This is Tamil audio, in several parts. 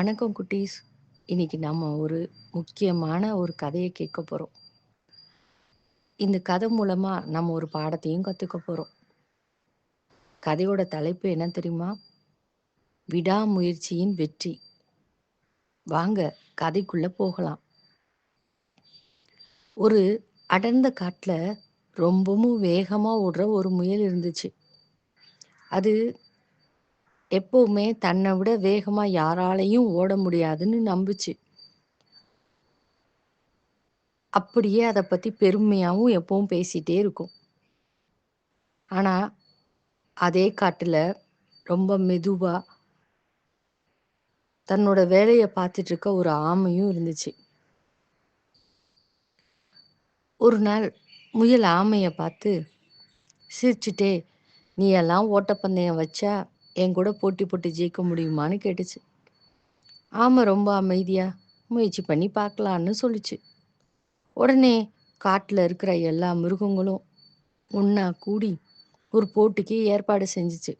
வணக்கம் குட்டீஸ். இன்னைக்கு நம்ம ஒரு முக்கியமான ஒரு கதையை கேட்க போகிறோம் இந்த கதை மூலமா நம்ம ஒரு பாடத்தையும் கற்றுக்க போகிறோம் கதையோட தலைப்பு என்ன தெரியுமா? விடாமுயற்சியின் வெற்றி. வாங்க கதைக்குள்ள போகலாம். ஒரு அடர்ந்த காட்டுல ரொம்பவும் வேகமா ஓடுற ஒரு முயல் இருந்துச்சு. அது எப்பவுமே தன்னை விட வேகமா யாராலையும் ஓட முடியாதுன்னு நம்புச்சு. அப்படியே அதை பத்தி பெருமையாவும் எப்பவும் பேசிட்டே இருக்கும். ஆனா அதே காட்டுல ரொம்ப மெதுவா தன்னோட வேலையை பார்த்துட்டு இருக்க ஒரு ஆமையும் இருந்துச்சு. ஒரு நாள் முயல் ஆமையை பார்த்து சிரிச்சுட்டே நீ எல்லாம் ஓட்டப்பந்தயம் வச்சா என் கூட போட்டி போட்டு ஜெயிக்க முடியுமான்னு கேட்டுச்சு. ஆமாம் ரொம்ப அமைதியா முயற்சி பண்ணி பார்க்கலான்னு சொல்லுச்சு. உடனே காட்டுல இருக்கிற எல்லா மிருகங்களும் ஒன்றா கூடி ஒரு போட்டிக்கு ஏற்பாடு செஞ்சுச்சு.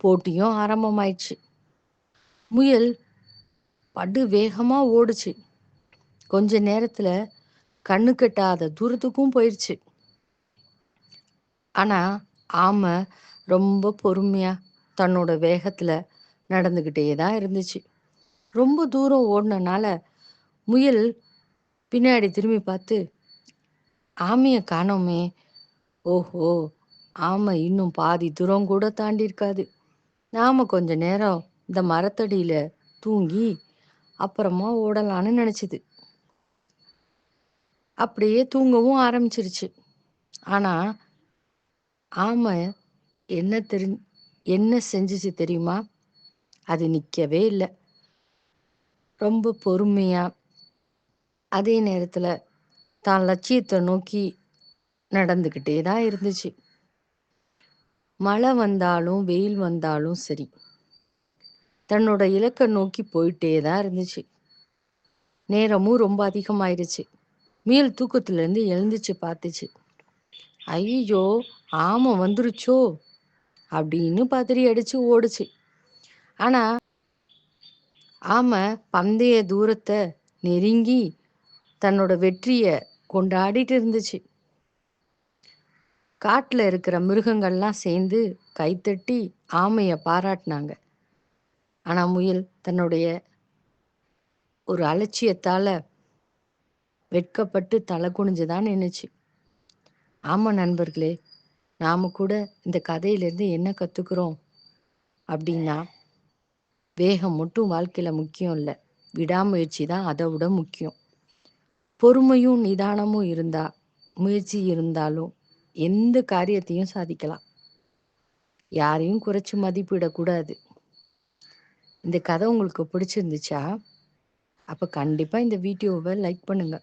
போட்டியும் ஆரம்பமாயிடுச்சு. முயல் படு வேகமா ஓடுச்சு. கொஞ்ச நேரத்துல கண்ணு கெட்டாத தூரத்துக்கும் போயிடுச்சு ஆனா ஆமை ரொம்ப பொறுமையா தன்னோட வேகத்துல நடந்துகிட்டே தான் இருந்துச்சு. ரொம்ப தூரம் ஓடினனால முயல் பின்னாடி திரும்பி பார்த்து ஆமைய காணோமே. ஓஹோ ஆமை இன்னும் பாதி தூரம் கூட தாண்டி இருக்காது. நாம கொஞ்ச நேரம் இந்த மரத்தடியில தூங்கி அப்புறமா ஓடலான்னு நினைச்சது. அப்படியே தூங்கவும் ஆரம்பிச்சிருச்சு. ஆனா ஆமை என்ன தெரி என்ன செஞ்சிச்சு தெரியுமா? அது நிற்கவே இல்லை. ரொம்ப பொறுமையா அதே நேரத்துல தான் லட்சியத்தை நோக்கி நடந்துக்கிட்டே தான் இருந்துச்சு. மழை வந்தாலும் வெயில் வந்தாலும் சரி தன்னோட இலக்கை நோக்கி போயிட்டே தான் இருந்துச்சு. நேரமும் ரொம்ப அதிகமாயிருச்சு. மீள் தூக்கத்துல இருந்து எழுந்துச்சு பார்த்துச்சு. ஐயோ ஆமை வந்துருச்சோ? அப்படின்னு பதறி அடிச்சு ஓடுச்சு. ஆனா ஆமை பந்தய தூரத்தை நெருங்கி தன்னோட வெற்றிய கொண்டாடிட்டு இருந்துச்சு. காட்டுல இருக்கிற மிருகங்கள்லாம் சேர்ந்து கைத்தட்டி ஆமைய பாராட்டினாங்க. ஆனா முயல் தன்னுடைய ஒரு அலட்சியத்தால வெட்கப்பட்டு தலை குனிஞ்சுதான் நின்னுச்சு. ஆமா நண்பர்களே நாம கூட இந்த கதையிலேருந்து என்ன கத்துக்கிறோம் அப்படின்னா வேகம் மட்டும் வாழ்க்கையில முக்கியம் இல்லை. விடாமுயற்சி தான் அதை விட முக்கியம். பொறுமையும் நிதானமும் இருந்தா முயற்சி இருந்தாலும் எந்த காரியத்தையும் சாதிக்கலாம். யாரையும் குறைச்சு மதிப்பிடக்கூடாது இந்த கதை உங்களுக்கு பிடிச்சிருந்துச்சா? அப்ப கண்டிப்பா இந்த வீடியோவை லைக் பண்ணுங்க.